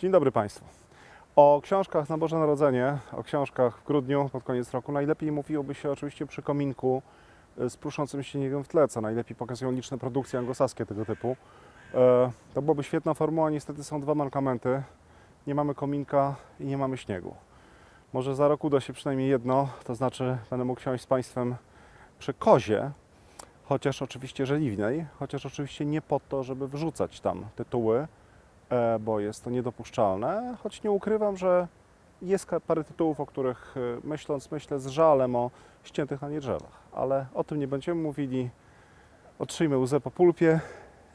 Dzień dobry Państwu. O książkach na Boże Narodzenie, o książkach w grudniu, pod koniec roku, najlepiej mówiłoby się oczywiście przy kominku e, z pruszącym śniegiem w tle, co najlepiej pokazują liczne produkcje anglosaskie tego typu. E, To byłaby świetna formuła, niestety są dwa mankamenty. Nie mamy kominka i nie mamy śniegu. Może za rok uda się przynajmniej jedno, to znaczy będę mógł siąść z Państwem przy kozie, chociaż oczywiście żeliwnej, chociaż oczywiście nie po to, żeby wrzucać tam tytuły, bo jest to niedopuszczalne, choć nie ukrywam, że jest parę tytułów, o których e, myśląc, myślę z żalem o ściętych na nie drzewach, ale o tym nie będziemy mówili. Otrzyjmy łzę po pulpie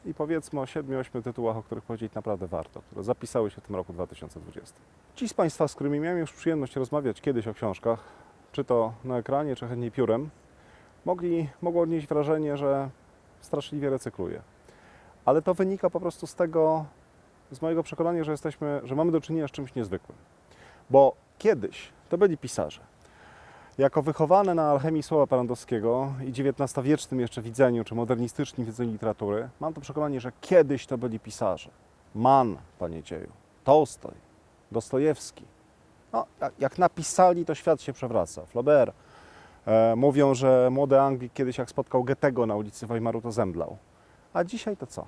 i powiedzmy o 7-8 tytułach, o których powiedzieć naprawdę warto, które zapisały się w tym roku 2020. Ci z Państwa, z którymi miałem już przyjemność rozmawiać kiedyś o książkach, czy to na ekranie, czy chętniej piórem, mogli, mogło odnieść wrażenie, że straszliwie recykluję. Ale to wynika po prostu z tego, z mojego przekonania, że jesteśmy, że mamy do czynienia z czymś niezwykłym. Bo kiedyś to byli pisarze. Jako wychowane na alchemii słowa Parandowskiego i XIX-wiecznym jeszcze widzeniu, czy modernistycznym widzeniu literatury, mam to przekonanie, że kiedyś to byli pisarze. Mann, panie dzieju, Tolstoj, Dostojewski. No, jak- napisali, to świat się przewraca. Flaubert. E, mówią, że młody Anglik kiedyś jak spotkał Goethego na ulicy Weimaru, to zemdlał. A dzisiaj to co?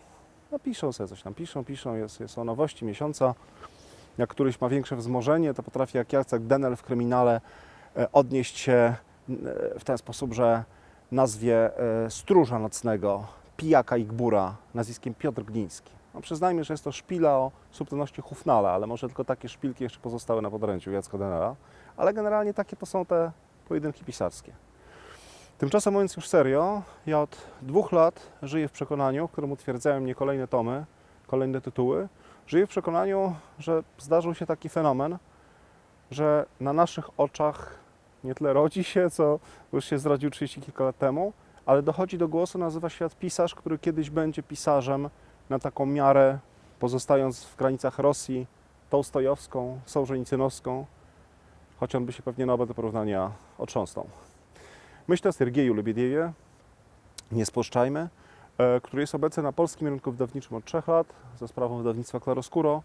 No piszą sobie coś tam, piszą, piszą, jest, jest o nowości miesiąca. Jak któryś ma większe wzmożenie, to potrafi jak Jacek Denel w kryminale e, odnieść się e, w ten sposób, że nazwie e, stróża nocnego, pijaka i gbura nazwiskiem Piotr Gliński. No przyznajmy, że jest to szpila o subtelności Hufnala, ale może tylko takie szpilki jeszcze pozostały na podręciu Jacka Denela. Ale generalnie takie to są te pojedynki pisarskie. Tymczasem mówiąc już serio, ja od dwóch lat żyję w przekonaniu, w którym utwierdzają mnie kolejne tomy, kolejne tytuły. Żyję w przekonaniu, że zdarzył się taki fenomen, że na naszych oczach nie tyle rodzi się, co już się zrodził 30 kilka lat temu, ale dochodzi do głosu, nazywa świat pisarz, który kiedyś będzie pisarzem na taką miarę, pozostając w granicach Rosji tołstojowską, sołżenicynowską, choć on by się pewnie na oba te porównania otrząsnął. Myślę o Sergieju Lebiediewie, nie spuszczajmy, e, który jest obecny na polskim rynku wydawniczym od trzech lat, za sprawą wydawnictwa Claroscuro.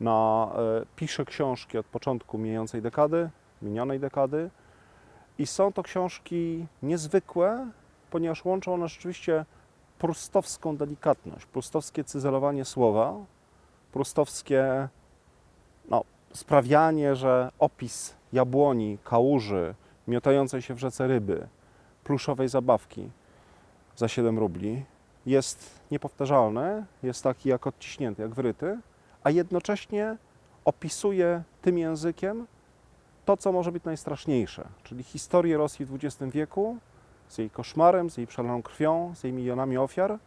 Na, e, pisze książki od początku mijającej dekady, minionej dekady. I są to książki niezwykłe, ponieważ łączą one rzeczywiście prustowską delikatność, prustowskie cyzelowanie słowa, prustowskie no, sprawianie, że opis jabłoni, kałuży, miotającej się w rzece ryby, pluszowej zabawki za 7 rubli jest niepowtarzalny, jest taki jak odciśnięty, jak wryty, a jednocześnie opisuje tym językiem to, co może być najstraszniejsze, czyli historię Rosji w XX wieku z jej koszmarem, z jej przelaną krwią, z jej milionami ofiar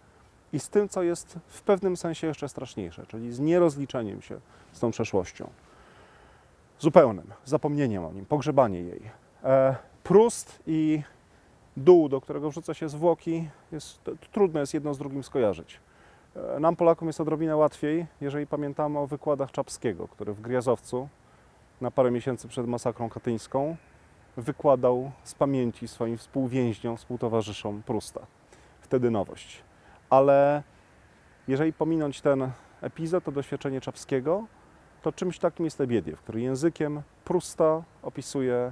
i z tym, co jest w pewnym sensie jeszcze straszniejsze, czyli z nierozliczeniem się z tą przeszłością. Zupełnym zapomnieniem o nim, pogrzebanie jej. E, Prust i dół, do którego wrzuca się zwłoki, jest, trudno jest jedno z drugim skojarzyć. E, Nam, Polakom, jest odrobinę łatwiej, jeżeli pamiętamy o wykładach Czapskiego, który w Griazowcu na parę miesięcy przed masakrą katyńską wykładał z pamięci swoim współwięźniom, współtowarzyszom Prusta. Wtedy nowość. Ale jeżeli pominąć ten epizod, to doświadczenie Czapskiego, to czymś takim jest Lebiediew, który językiem Prusta opisuje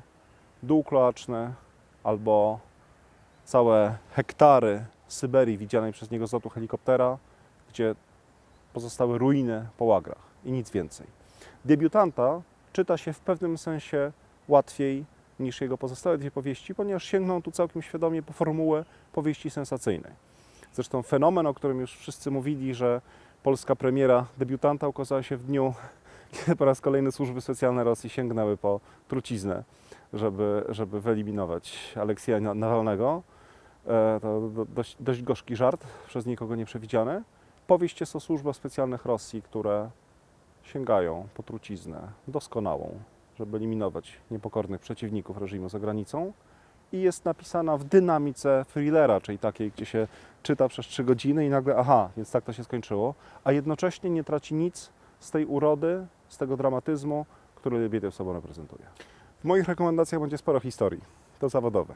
dół kloaczny albo całe hektary Syberii widzianej przez niego z lotu helikoptera, gdzie pozostały ruiny po łagrach i nic więcej. Debiutanta czyta się w pewnym sensie łatwiej niż jego pozostałe dwie powieści, ponieważ sięgną tu całkiem świadomie po formułę powieści sensacyjnej. Zresztą fenomen, o którym już wszyscy mówili, że polska premiera debiutanta ukazała się w dniu, kiedy po raz kolejny służby specjalne Rosji sięgnęły po truciznę, żeby, żeby wyeliminować Aleksieja Nawalnego. E, To do- dość, dość gorzki żart, przez nikogo nie przewidziany. Powieść jest o służbach specjalnych Rosji, które sięgają po truciznę doskonałą, żeby eliminować niepokornych przeciwników reżimu za granicą. I jest napisana w dynamice thrillera, czyli takiej, gdzie się czyta przez trzy godziny i nagle, aha, więc tak to się skończyło, a jednocześnie nie traci nic z tej urody, z tego dramatyzmu, który Lebiediew sobą reprezentuje. W moich rekomendacjach będzie sporo historii, to zawodowe.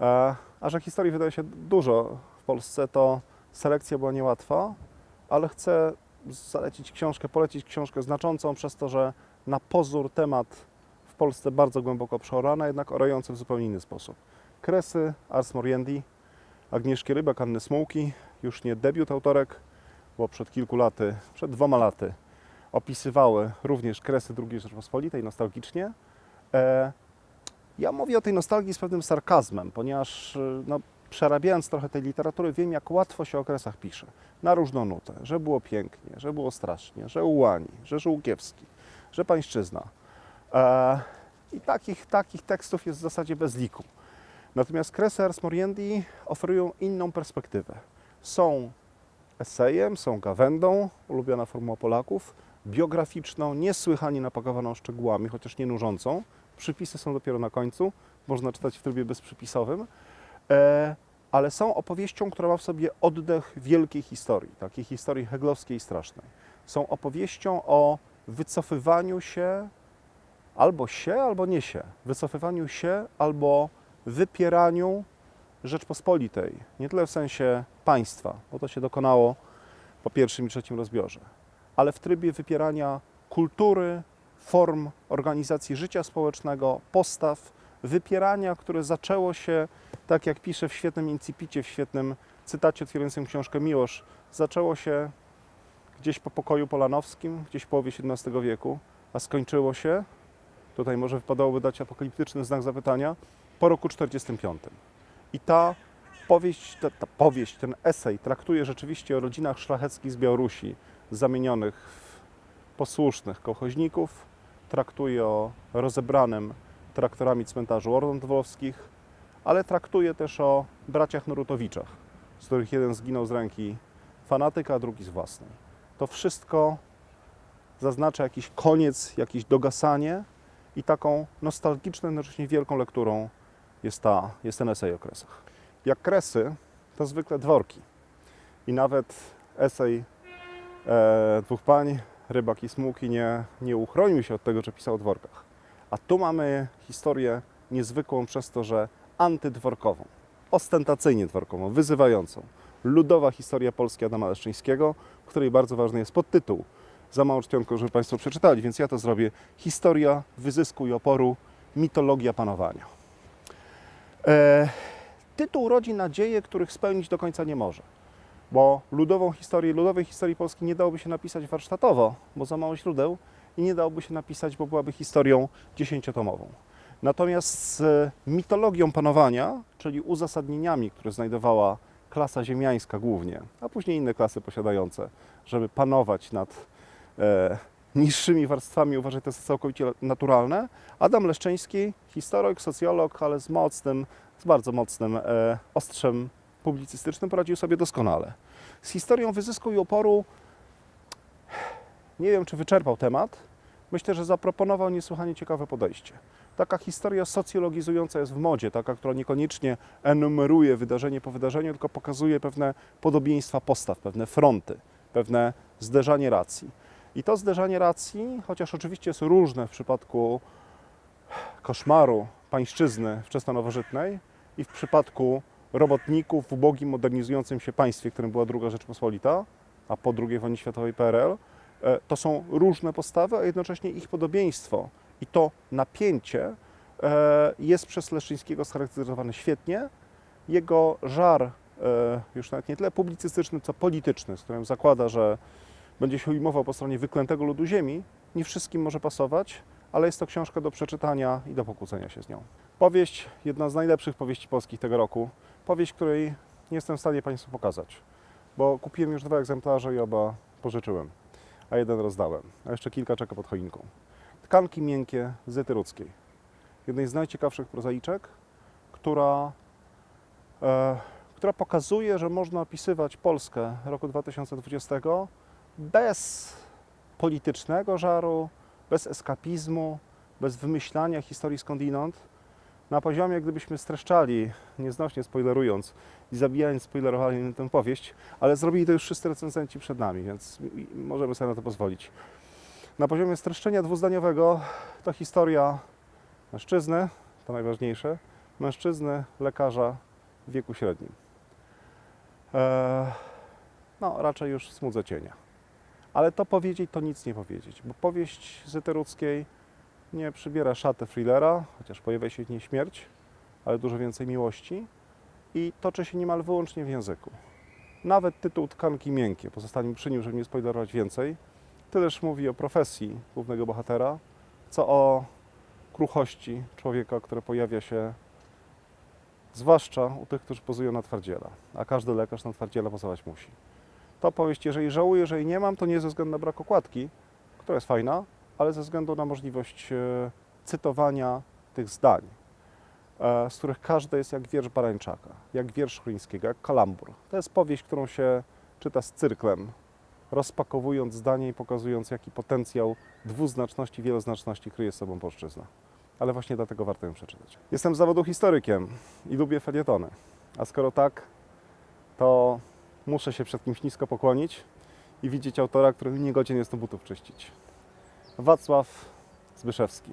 E, A że historii wydaje się dużo w Polsce, to selekcja była niełatwa, ale chcę zalecić książkę, polecić książkę znaczącą przez to, że na pozór temat w Polsce bardzo głęboko przeorany, jednak orający w zupełnie inny sposób. Kresy Ars Moriendi, Agnieszki Rybak, Anny Smułki, już nie debiut autorek, bo przed kilku laty, przed dwoma laty opisywały również kresy II Rzeczpospolitej nostalgicznie. E, ja mówię o tej nostalgii z pewnym sarkazmem, ponieważ y, no, przerabiając trochę tej literatury, wiem, jak łatwo się o okresach pisze. Na różną nutę, że było pięknie, że było strasznie, że ułani, że Żółkiewski, że pańszczyzna. E, I takich, takich tekstów jest w zasadzie bez liku. Natomiast kresy Ars Moriendi oferują inną perspektywę. Są esejem, są gawędą, ulubiona formuła Polaków, biograficzną, niesłychanie napakowaną szczegółami, chociaż nie nużącą. Przypisy są dopiero na końcu, można czytać w trybie bezprzypisowym, e, ale są opowieścią, która ma w sobie oddech wielkiej historii, takiej historii heglowskiej i strasznej. Są opowieścią o wycofywaniu się albo się, albo nie się, wycofywaniu się albo wypieraniu Rzeczpospolitej. Nie tyle w sensie państwa, bo to się dokonało po pierwszym i trzecim rozbiorze, ale w trybie wypierania kultury, form organizacji życia społecznego, postaw, wypierania, które zaczęło się, tak jak pisze w świetnym incipicie, w świetnym cytacie otwierającym książkę Miłosz, zaczęło się gdzieś po pokoju polanowskim, gdzieś w połowie XVII wieku, a skończyło się, tutaj może wypadałoby dać apokaliptyczny znak zapytania, po roku 45. I ta powieść, ta, ta powieść, ten esej traktuje rzeczywiście o rodzinach szlacheckich z Białorusi, zamienionych w posłusznych kochoźników, traktuje o rozebranym traktorami cmentarzu Orląt-Dwowskich, ale traktuje też o braciach Norutowiczach, z których jeden zginął z ręki fanatyka, a drugi z własnej. To wszystko zaznacza jakiś koniec, jakieś dogasanie i taką nostalgiczną, jednocześnie wielką lekturą jest, ta, jest ten esej o kresach. Jak kresy, to zwykle dworki. I nawet esej e, dwóch pań, rybak i smułki, nie, nie uchronił się od tego, że pisał o dworkach. A tu mamy historię niezwykłą przez to, że antydworkową, ostentacyjnie dworkową, wyzywającą. Ludowa historia Polski Adama Leszczyńskiego, której bardzo ważny jest podtytuł. Za małą czcionką, żeby Państwo przeczytali, więc ja to zrobię. Historia wyzysku i oporu, mitologia panowania. E, tytuł rodzi nadzieje, których spełnić do końca nie może. Bo ludową historię, ludowej historii Polski nie dałoby się napisać warsztatowo, bo za mało źródeł, i nie dałoby się napisać, bo byłaby historią dziesięciotomową. Natomiast z mitologią panowania, czyli uzasadnieniami, które znajdowała klasa ziemiańska głównie, a później inne klasy posiadające, żeby panować nad e, niższymi warstwami, uważać to jest całkowicie naturalne. Adam Leszczyński, historyk, socjolog, ale z mocnym, z bardzo mocnym e, ostrzem publicystycznym poradził sobie doskonale. Z historią wyzysku i oporu nie wiem, czy wyczerpał temat. Myślę, że zaproponował niesłychanie ciekawe podejście. Taka historia socjologizująca jest w modzie, taka, która niekoniecznie enumeruje wydarzenie po wydarzeniu, tylko pokazuje pewne podobieństwa postaw, pewne fronty, pewne zderzanie racji. I to zderzanie racji, chociaż oczywiście jest różne w przypadku koszmaru pańszczyzny wczesnonowożytnej i w przypadku robotników w ubogim, modernizującym się państwie, którym była II Rzeczpospolita, a po II wojnie światowej PRL, e, to są różne postawy, a jednocześnie ich podobieństwo i to napięcie e, jest przez Leszczyńskiego scharakteryzowane świetnie. Jego żar, e, już nawet nie tyle publicystyczny, co polityczny, z którym zakłada, że będzie się ujmował po stronie wyklętego ludu ziemi, nie wszystkim może pasować, ale jest to książka do przeczytania i do pokłócenia się z nią. Powieść, jedna z najlepszych powieści polskich tego roku. Powieść, której nie jestem w stanie Państwu pokazać, bo kupiłem już dwa egzemplarze i oba pożyczyłem, a jeden rozdałem, a jeszcze kilka czeka pod choinką. Tkanki miękkie Zety Rudzkiej. Jednej z najciekawszych prozaiczek, która, e, która pokazuje, że można opisywać Polskę roku 2020 bez politycznego żaru, bez eskapizmu, bez wymyślania historii skądinąd, na poziomie, gdybyśmy streszczali, nieznośnie spoilerując i zabijając spoilerowaniem tę powieść, ale zrobili to już wszyscy recenzenci przed nami, więc możemy sobie na to pozwolić. Na poziomie streszczenia dwuzdaniowego to historia mężczyzny, to najważniejsze, mężczyzny, lekarza w wieku średnim. Eee, no, raczej już w smudze cienia. Ale to powiedzieć, to nic nie powiedzieć, bo powieść Zyteruckiej nie przybiera szaty thrillera, chociaż pojawia się w niej śmierć, ale dużo więcej miłości i toczy się niemal wyłącznie w języku. Nawet tytuł Tkanki Miękkie, pozostańmy przy nim, żeby nie spoilerować więcej, tyleż mówi o profesji głównego bohatera, co o kruchości człowieka, które pojawia się zwłaszcza u tych, którzy pozują na twardziela, a każdy lekarz na twardziela pozować musi. To powieść, jeżeli żałuję, że jej nie mam, to nie ze względu na brak okładki, która jest fajna, ale ze względu na możliwość e, cytowania tych zdań, e, z których każde jest jak wiersz Barańczaka, jak wiersz Chryńskiego, jak kalambur. To jest powieść, którą się czyta z cyrklem, rozpakowując zdanie i pokazując, jaki potencjał dwuznaczności, wieloznaczności kryje sobą polszczyzna. Ale właśnie dlatego warto ją przeczytać. Jestem z zawodu historykiem i lubię felietony. A skoro tak, to muszę się przed kimś nisko pokłonić i widzieć autora, który niegodzien jest do butów czyścić. Wacław Zbyszewski.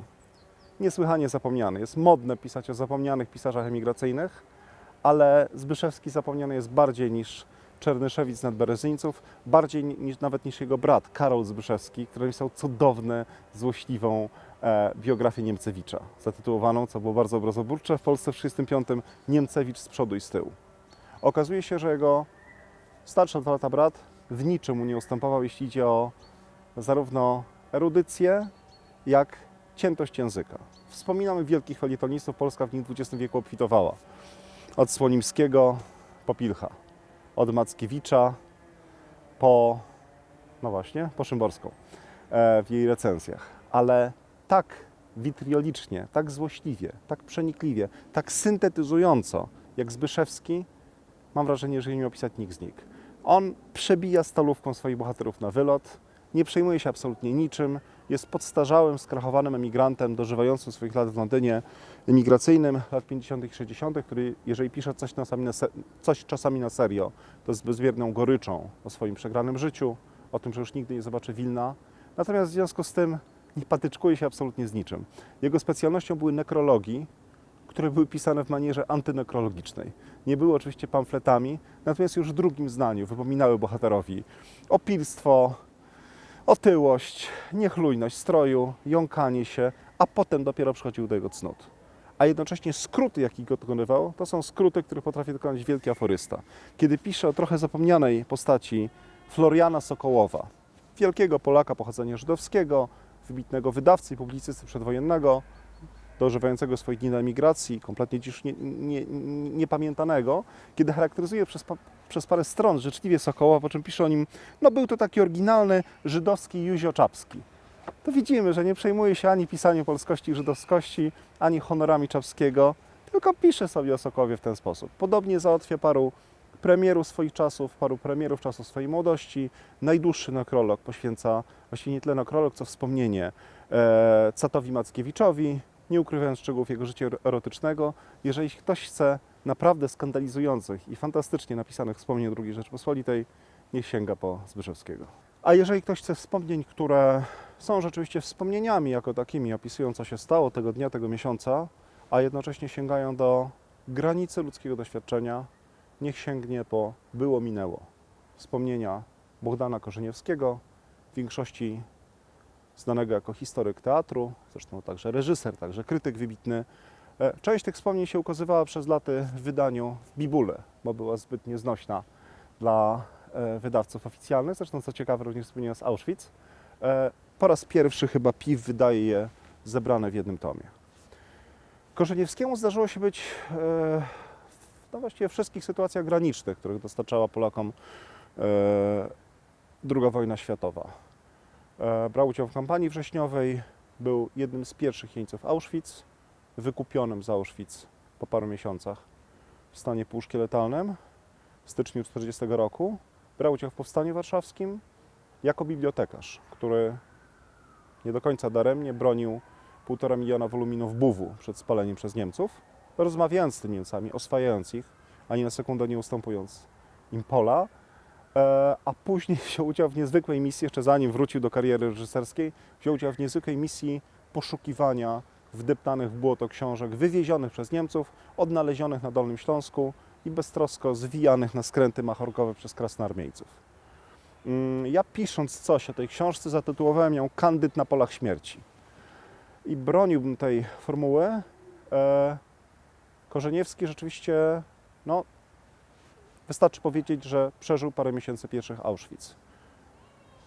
Niesłychanie zapomniany. Jest modne pisać o zapomnianych pisarzach emigracyjnych, ale Zbyszewski zapomniany jest bardziej niż Czernyszewic nad Berezyńców, bardziej niż, nawet niż jego brat Karol Zbyszewski, który napisał cudowną, złośliwą e, biografię Niemcewicza, zatytułowaną, co było bardzo obrazoburcze, w Polsce w 1935 Niemcewicz z przodu i z tyłu. Okazuje się, że jego starszy o dwa lata brat w niczym mu nie ustępował, jeśli idzie o zarówno erudycję, jak ciętość języka. Wspominamy wielkich felietonistów, Polska w nim XX wieku obfitowała. Od Słonimskiego po Pilcha, od Mackiewicza po, no właśnie, po Szymborską e, w jej recenzjach. Ale tak witriolicznie, tak złośliwie, tak przenikliwie, tak syntetyzująco jak Zbyszewski, mam wrażenie, że nie opisać nikt z nich. On przebija stalówką swoich bohaterów na wylot, nie przejmuje się absolutnie niczym, jest podstarzałym, skrachowanym emigrantem, dożywającym swoich lat w Londynie emigracyjnym, lat 50. i 60., który jeżeli pisze coś czasami, na coś czasami na serio, to z bezmierną goryczą o swoim przegranym życiu, o tym, że już nigdy nie zobaczy Wilna. Natomiast w związku z tym nie patyczkuje się absolutnie z niczym. Jego specjalnością były nekrologii, które były pisane w manierze antynekrologicznej. Nie były oczywiście pamfletami, natomiast już w drugim zdaniu wypominały bohaterowi opilstwo, otyłość, niechlujność stroju, jąkanie się, a potem dopiero przychodził do jego cnót. A jednocześnie skróty, go dokonywał, to są skróty, które potrafi dokonać wielki aforysta. Kiedy pisze o trochę zapomnianej postaci Floriana Sokołowa, wielkiego Polaka pochodzenia żydowskiego, wybitnego wydawcy i publicysty przedwojennego, dożywającego swoich dni na emigracji, kompletnie dziś nie, nie, nie, niepamiętanego, kiedy charakteryzuje przez, przez parę stron życzliwie Sokoła, po czym pisze o nim, no był to taki oryginalny żydowski Józio Czapski. To widzimy, że nie przejmuje się ani pisaniem polskości i żydowskości, ani honorami Czapskiego, tylko pisze sobie o Sokowie w ten sposób. Podobnie załatwia paru premierów swoich czasów, paru premierów czasów swojej młodości. Najdłuższy nekrolog poświęca, właściwie nie tyle nekrolog, co wspomnienie e, Catowi Mackiewiczowi, nie ukrywając szczegółów jego życia erotycznego. Jeżeli ktoś chce naprawdę skandalizujących i fantastycznie napisanych wspomnień II Rzeczpospolitej, niech sięga po Zbyszewskiego. A jeżeli ktoś chce wspomnień, które są rzeczywiście wspomnieniami jako takimi, opisują co się stało tego dnia, tego miesiąca, a jednocześnie sięgają do granicy ludzkiego doświadczenia, niech sięgnie po Było Minęło. Wspomnienia Bogdana Korzeniewskiego, w większości znanego jako historyk teatru, zresztą także reżyser, także krytyk wybitny. E, Część tych wspomnień się ukazywała przez laty w wydaniu w Bibule, bo była zbyt nieznośna dla e, wydawców oficjalnych. Zresztą co ciekawe również wspomnienia z Auschwitz. E, Po raz pierwszy chyba PIW wydaje je zebrane w jednym tomie. Korzeniewskiemu zdarzyło się być no właściwie wszystkich sytuacjach granicznych, których dostarczała Polakom II wojna światowa. Brał udział w kampanii wrześniowej, był jednym z pierwszych jeńców Auschwitz, wykupionym z Auschwitz po paru miesiącach w stanie półszkieletalnym w styczniu 1940 roku. Brał udział w powstaniu warszawskim jako bibliotekarz, który nie do końca daremnie bronił półtora miliona woluminów buwu przed spaleniem przez Niemców, rozmawiając z tymi Niemcami, oswajając ich, ani na sekundę nie ustępując im pola, E, a później wziął udział w niezwykłej misji, jeszcze zanim wrócił do kariery reżyserskiej, wziął udział w niezwykłej misji poszukiwania wdeptanych w błoto książek wywiezionych przez Niemców, odnalezionych na Dolnym Śląsku i beztrosko zwijanych na skręty machorkowe przez krasnoarmiejców. Mm, Ja pisząc coś o tej książce zatytułowałem ją Kandyd na polach śmierci. I broniłbym tej formuły. E, Korzeniewski rzeczywiście, no, wystarczy powiedzieć, że przeżył parę miesięcy pierwszych Auschwitz.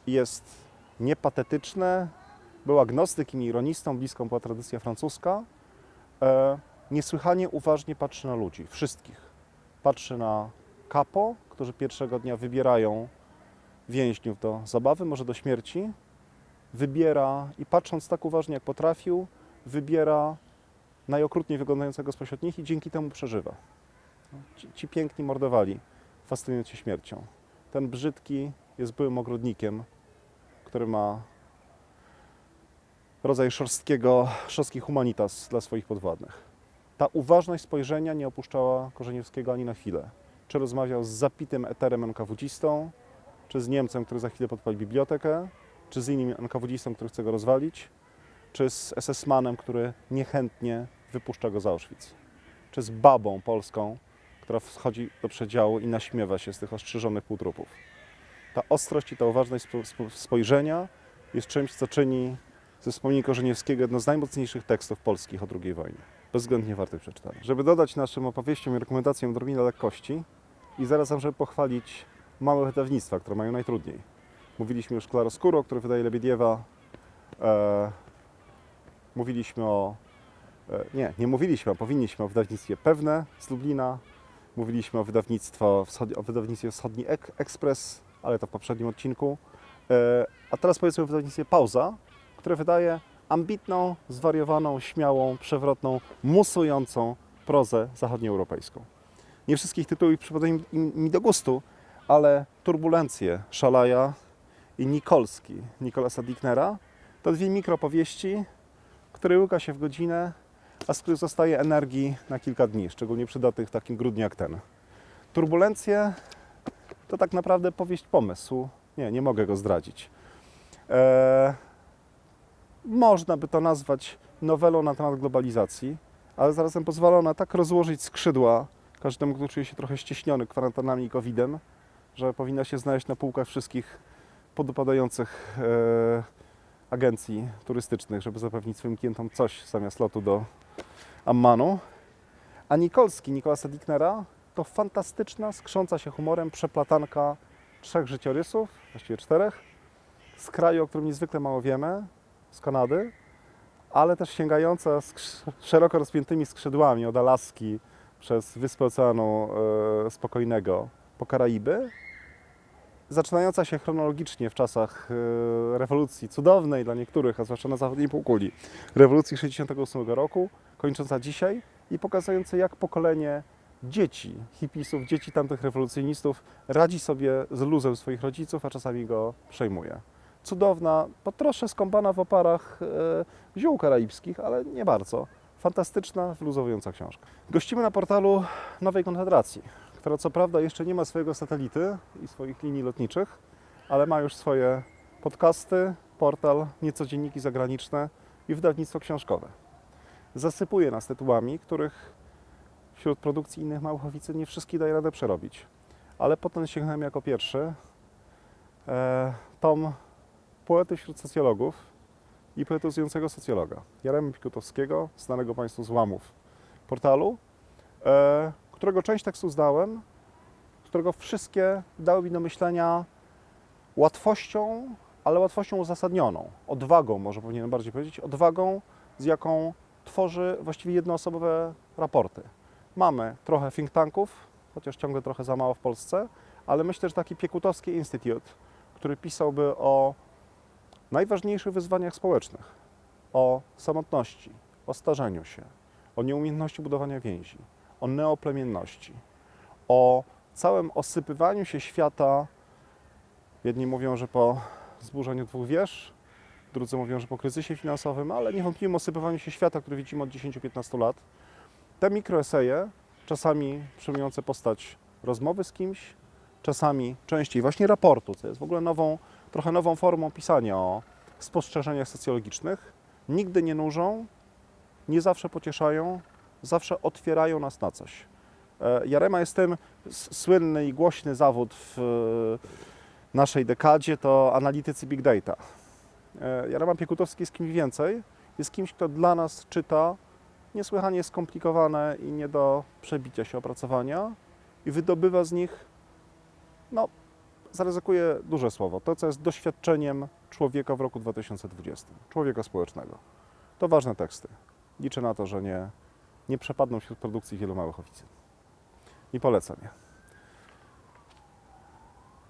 Jest niepatetyczne, był agnostykiem i ironistą, bliską była tradycja francuska. E, niesłychanie uważnie patrzy na ludzi, wszystkich. Patrzy na kapo, którzy pierwszego dnia wybierają więźniów do zabawy, może do śmierci. Wybiera i patrząc tak uważnie, jak potrafił, wybiera najokrutniej wyglądającego spośród nich i dzięki temu przeżywa. Ci, ci piękni mordowali, fascynując się śmiercią. Ten brzydki jest byłym ogrodnikiem, który ma rodzaj szorstkiego, szorstki humanitas dla swoich podwładnych. Ta uważność spojrzenia nie opuszczała Korzeniowskiego ani na chwilę. Czy rozmawiał z zapitym eterem NKWD-istą, czy z Niemcem, który za chwilę podpali bibliotekę, czy z innym NKWD-istą, który chce go rozwalić, czy z SS-manem, który niechętnie wypuszcza go z Auschwitz, czy z babą polską, która wchodzi do przedziału i naśmiewa się z tych ostrzyżonych półtrupów. Ta ostrość i ta uważność spo- spo- spojrzenia jest czymś, co czyni ze wspomnień Korzeniewskiego jedno z najmocniejszych tekstów polskich o II wojnie. Bezwzględnie wartych przeczytania. Żeby dodać naszym opowieściom i rekomendacjom odrobinę lekkości i zarazem, żeby pochwalić małe wydawnictwa, które mają najtrudniej. Mówiliśmy już Claroscuro, który wydaje Lebiediewa. E, mówiliśmy o... E, nie, nie mówiliśmy, a powinniśmy o wydawnictwie Pewne z Lublina. Mówiliśmy o, wydawnictwo o wydawnictwie Wschodni Ek- Ekspres, ale to w poprzednim odcinku. E, a teraz powiedzmy o wydawnictwie Pauza, które wydaje ambitną, zwariowaną, śmiałą, przewrotną, musującą prozę zachodnioeuropejską. Nie wszystkich tytułów im- mi do gustu, ale Turbulencje Szalaja i Nikolski Nikolasa Dicknera to dwie mikropowieści, które łyka się w godzinę, a z których zostaje energii na kilka dni, szczególnie przydatnych w takim grudniu jak ten. Turbulencje to tak naprawdę powieść pomysł. Nie, nie mogę go zdradzić. Eee, można by to nazwać nowelą na temat globalizacji, ale zarazem pozwala ona tak rozłożyć skrzydła każdemu, kto czuje się trochę ścieśniony kwarantannami i COVID-em, że powinna się znaleźć na półkach wszystkich podupadających e, agencji turystycznych, żeby zapewnić swoim klientom coś zamiast lotu do Ammanu. A Nikolski, Nikolasa Dicknera, to fantastyczna, skrząca się humorem przeplatanka trzech życiorysów, właściwie czterech, z kraju, o którym niezwykle mało wiemy, z Kanady, ale też sięgająca szeroko rozpiętymi skrzydłami od Alaski przez Wyspę Oceanu e, Spokojnego po Karaiby, zaczynająca się chronologicznie w czasach e, rewolucji cudownej dla niektórych, a zwłaszcza na zachodniej półkuli, rewolucji 68 roku, kończąca dzisiaj i pokazująca jak pokolenie dzieci, hipisów, dzieci tamtych rewolucjonistów radzi sobie z luzem swoich rodziców, a czasami go przejmuje. Cudowna, po trosze skąpana w oparach e, ziół karaibskich, ale nie bardzo. Fantastyczna, wyluzowująca książka. Gościmy na portalu Nowej Konfederacji, która co prawda jeszcze nie ma swojego satelity i swoich linii lotniczych, ale ma już swoje podcasty, portal, nieco dzienniki zagraniczne i wydawnictwo książkowe. Zasypuje nas tytułami, których wśród produkcji innych małych oficer nie wszystkie daje radę przerobić. Ale potem sięgnąłem jako pierwszy e, tom poety wśród socjologów i poetyzującego socjologa Jaremy Pikutowskiego, znanego Państwu z łamów portalu, e, którego część tekstu zdałem, którego wszystkie dały mi do myślenia łatwością, ale łatwością uzasadnioną, odwagą, może powinienem bardziej powiedzieć, odwagą, z jaką tworzy właściwie jednoosobowe raporty. Mamy trochę think tanków, chociaż ciągle trochę za mało w Polsce, ale myślę, że taki Piekutowski Instytut, który pisałby o najważniejszych wyzwaniach społecznych, o samotności, o starzeniu się, o nieumiejętności budowania więzi, o neoplemienności, o całym osypywaniu się świata. Jedni mówią, że po zburzeniu dwóch wież, drudzy mówią, że po kryzysie finansowym, ale niewątpliwym osypywaniu się świata, który widzimy od 10-15 lat. Te mikroeseje, czasami przyjmujące postać rozmowy z kimś, czasami częściej właśnie raportu, co jest w ogóle nową, trochę nową formą pisania o spostrzeżeniach socjologicznych, nigdy nie nużą, nie zawsze pocieszają, zawsze otwierają nas na coś. E, Jarema jest tym słynny i głośny zawód w naszej dekadzie to analitycy big data. E, Jarema Piekutowski jest kimś więcej. Jest kimś, kto dla nas czyta niesłychanie skomplikowane i nie do przebicia się opracowania i wydobywa z nich, no, zaryzykuję duże słowo, to co jest doświadczeniem człowieka w roku 2020, człowieka społecznego. To ważne teksty. Liczę na to, że nie, nie przepadną wśród produkcji wielu małych oficyn. I polecam je.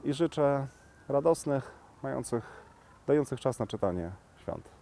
I życzę radosnych, mających, dających czas na czytanie świąt.